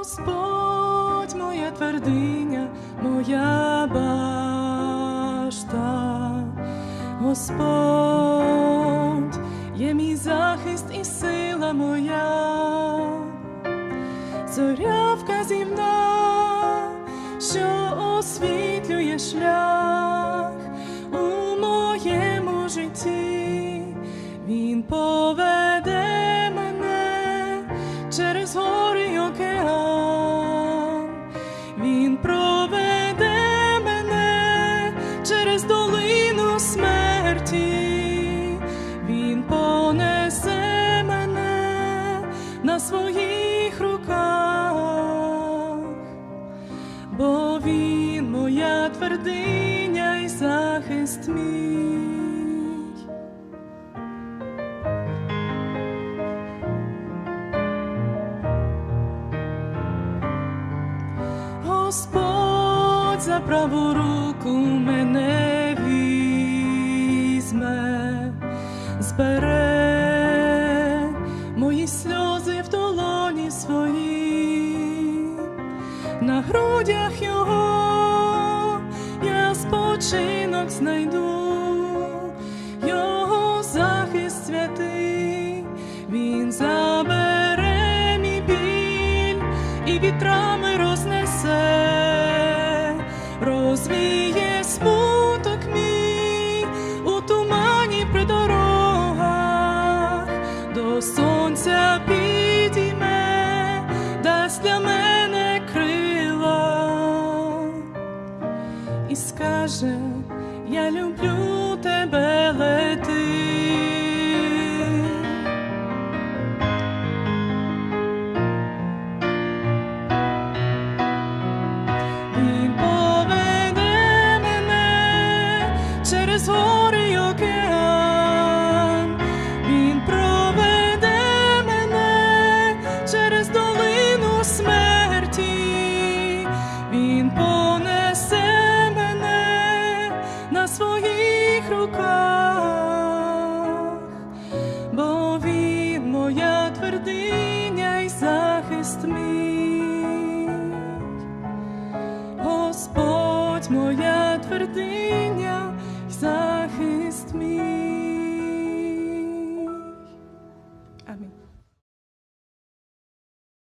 Господь моя твердиня, моя башта, Господь є мій захист і сила моя, зоря вказівна, що освітлює шлях у моєму житті, Він поведе мене через гори океан, твердиня і захист мій. Господь за праву руку мене візьме, збере мої сльози в долоні свої на грудях його спочинок знайду, його захист святий, він забере мій біль і вітрами рознесе, розвіє смуток мій у тумані при дорогах, до сонця підійме, дасть для мене і скаже, я люблю тебе своїх руках, бо він моя твердиня і захист мій. Господь моя твердиня